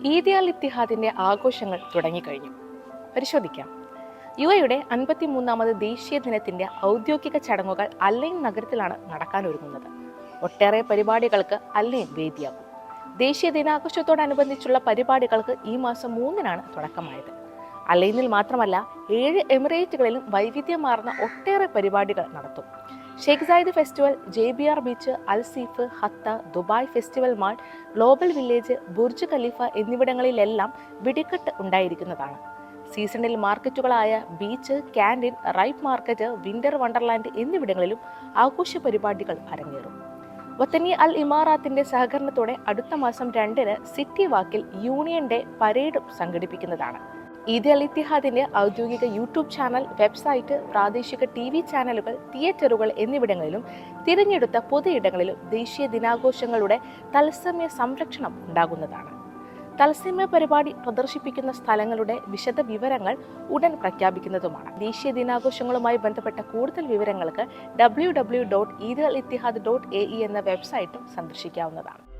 Eid Al ഇത്തിഹാദിന്റെ ആഘോഷങ്ങൾ തുടങ്ങിക്കഴിഞ്ഞു. പരിശോധിക്കാം. യു എയുടെ അൻപത്തിമൂന്നാമത് ദേശീയ ദിനത്തിന്റെ ഔദ്യോഗിക ചടങ്ങുകൾ അല്ലൈൻ നഗരത്തിലാണ് നടക്കാനൊരുങ്ങുന്നത്. ഒട്ടേറെ പരിപാടികൾക്ക് അല്ലൈൻ വേദിയാകും. ദേശീയ ദിനാഘോഷത്തോടനുബന്ധിച്ചുള്ള പരിപാടികൾക്ക് ഈ മാസം മൂന്നിനാണ് തുടക്കമായത്. അലൈനിൽ മാത്രമല്ല ഏഴ് എമിറേറ്റുകളിലും വൈവിധ്യമാർന്ന ഒട്ടേറെ പരിപാടികൾ നടത്തും. Sheikh Zayed festival J B R beach Al Seef Hatta Dubai festival mall global village Burj Khalifa എന്നിവിടങ്ങളിലെല്ലാം വെടിക്കെട്ട് ഉണ്ടായിരിക്കുന്നതാണ്. സീസണിൽ മാർക്കറ്റുകളായ beach canteen ripe market winter wonderland എന്നിവിടങ്ങളിലും ആഘോഷ പരിപാടികൾ അരങ്ങേറും. വത്തനി അൽ ഇമാറാത്തിന്റെ സഹകരണത്തോടെ അടുത്ത മാസം രണ്ടിന് സിറ്റി വാക്കിൽ യൂണിയൻ ഡേ പരേഡും സംഘടിപ്പിക്കുന്നതാണ്. ഈദ് അൽ ഇത്തിഹാദിന്റെ ഔദ്യോഗിക യൂട്യൂബ് ചാനൽ വെബ്സൈറ്റ് പ്രാദേശിക ടി വി ചാനലുകൾ തിയേറ്ററുകൾ എന്നിവിടങ്ങളിലും തിരഞ്ഞെടുത്ത പൊതുയിടങ്ങളിലും ദേശീയ ദിനാഘോഷങ്ങളുടെ തത്സമയ സംരക്ഷണം ഉണ്ടാകുന്നതാണ്. തത്സമയ പരിപാടി പ്രദർശിപ്പിക്കുന്ന സ്ഥലങ്ങളുടെ വിശദ വിവരങ്ങൾ ഉടൻ പ്രഖ്യാപിക്കുന്നതുമാണ്. ദേശീയ ദിനാഘോഷങ്ങളുമായി ബന്ധപ്പെട്ട കൂടുതൽ വിവരങ്ങൾക്ക് W W dot Eid Al Etihad dot A E എന്ന വെബ്സൈറ്റും സന്ദർശിക്കാവുന്നതാണ്.